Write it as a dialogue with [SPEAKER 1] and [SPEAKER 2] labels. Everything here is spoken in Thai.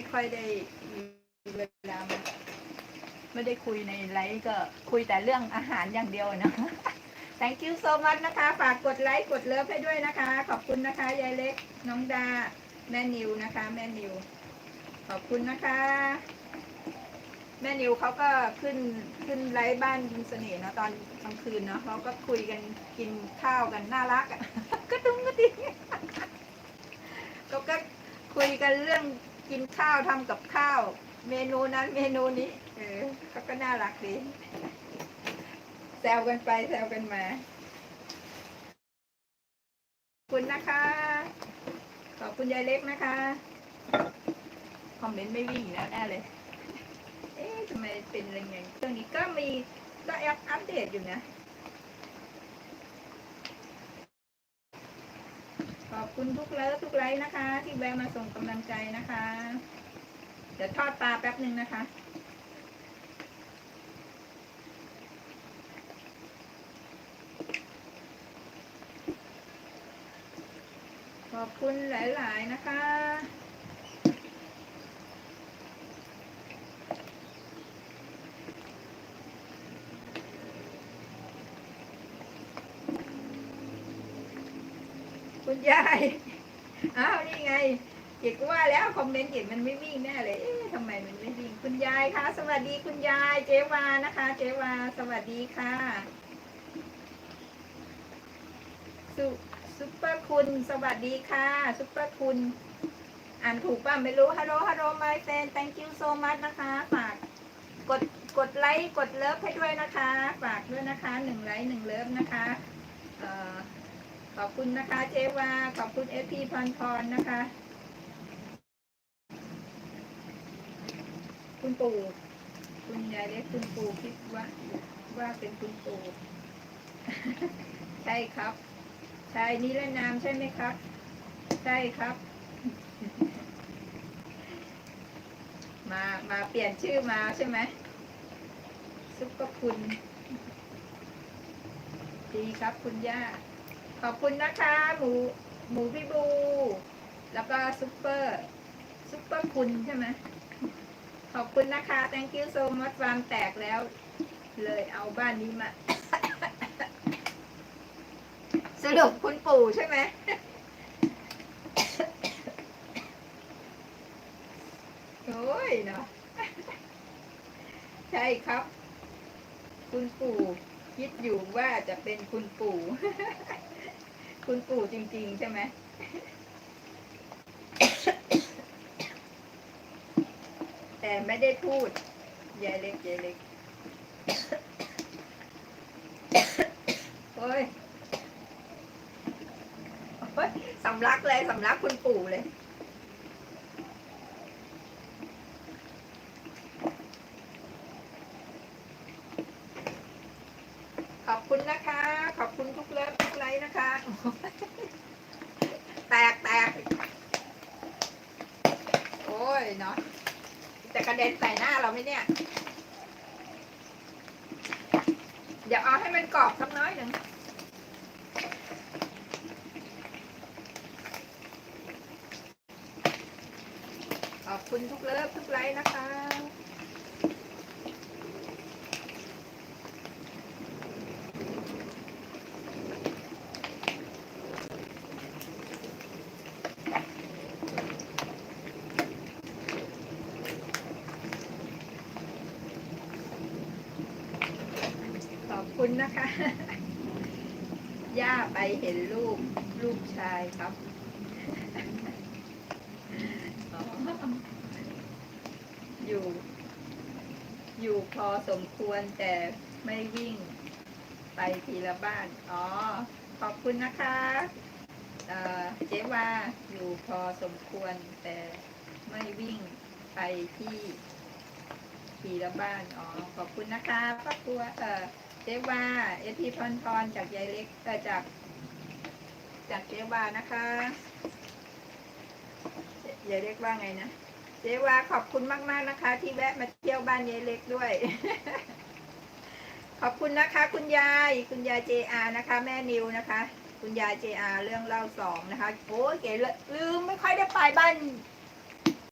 [SPEAKER 1] ไม่ค่อยได้มีเวลาไม่ได้คุยในไลฟ์ก็คุยแต่เรื่องอาหารอย่างเดียวนะ thank you so much นะคะ ฝากกดไลค์กดเลิฟให้ด้วยนะคะ ขอบคุณนะคะ ยายเล็ก น้องดา แม่นิวนะคะ แม่นิว ขอบคุณนะคะ แม่นิวเขาก็ขึ้นขึ้นไลฟ์บ้านยินเสน่ห์เนะตอนกลางคืนเนาะเขาก็คุยกันกินข้าวกันน่ารักอะก็ตุ้งก็ดิ้งเขาก็คุยกันเรื่อง กินข้าวทำกับข้าว เมนูนั้นเมนูนี้ เออเขาก็น่ารักดีแซวกันไปแซวกันมา ขอบคุณนะคะ ขอบคุณยายเล็กนะคะ คอมเมนต์ไม่วิ่งแล้วแน่เลย เอ๊ะทำไมเป็นอะไรอย่างเครื่องนี้ก็มีก็แอปอัปเดตอยู่นะ ขอบคุณทุกเลิฟทุกไลค์นะคะ ที่แวะมาส่งกำลังใจนะคะ เดี๋ยวทอดปลาแป๊บหนึ่งนะคะขอบคุณหลาย ๆ นะคะ คุณยาย อ้าวนี่ไงเอกว่าแล้วคอมเมนต์เอกมันไม่วิ่งแน่เลย เอ๊ะทำไมมันไม่วิ่ง คุณยายคะ สวัสดีคุณยายเจวานะคะ เจวา สวัสดีค่ะสุซุปเปอร์คุณ สวัสดีค่ะ ซุปเปอร์คุณ อ่านถูกป่ะไม่รู้ ฮัลโหล ฮัลโหล my friend thank you so much นะคะ ฝากกด กดไลค์ กดเลิฟให้ด้วยนะคะ ฝากด้วยนะคะ หนึ่งไลค์หนึ่งเลิฟนะคะ เอ่อ ขอบคุณนะคะเจวา ขอบคุณเอพีพรพรนะคะ คุณปู่ คุณยายเล็กคุณปู่คิดว่าว่าเป็นคุณปู่ใช่ครับใช่นิรนามใช่ไหมครับ ใช่ครับ มามาเปลี่ยนชื่อมาใช่ไหมซุปเปอร์คุณ ดีครับคุณย่า ขอบคุณนะคะ หมูหมูพี่บู แล้วก็ซุปเปอร์ซุปเปอร์คุณใช่ไหมขอบคุณนะคะ thank you so much วางแตกแล้ว เลยเอาบ้านนี้มา สรุปคุณปู่ใช่ไหมโอ้ยเนาะใช่ครับ คุณปู่คิดอยู่ว่าจะเป็นคุณปู่ คุณปู่จริง ๆ ใช่ไหมแต่ไม่ได้พูดยายเล็กยายเล็กโอ้ยโอ้ยสำลักเลยสำลักคุณปู่เลยขอบคุณนะคะ แตกแตกโอ้ยเนาะจะกระเด็นใส่หน้าเราไหมเนี่ย เดี๋ยวเอาให้มันกรอบสักน้อยหนึ่งขอบคุณทุกเลิฟทุกไลค์นะคะ คุณนะคะ ย่าไปเห็นลูกลูกชายครับอยู่ อยู่พอสมควรแต่ไม่วิ่งไปทีละบ้าน อ๋อ ขอบคุณนะคะเจ๊วาอยู่พอสมควรแต่ไม่วิ่งไปที่ทีละบ้าน อ๋อ ขอบคุณนะคะป้าครัวเอ่อ จ๊วาเอพีพรพรจากยายเล็กเออจากจากเจ๊วานะคะยายเล็กว่าไงนะเจ๊วาขอบคุณมากๆนะคะ ที่แวะมาเที่ยวบ้านยายเล็กด้วย ขอบคุณนะคะ คุณยายคุณยายเจอานะคะ แม่นิวนะคะ คุณยายเจอาเรื่องเล่าสองนะคะโอ้ยเก๋ลืมไม่ค่อยได้ไปบ้าน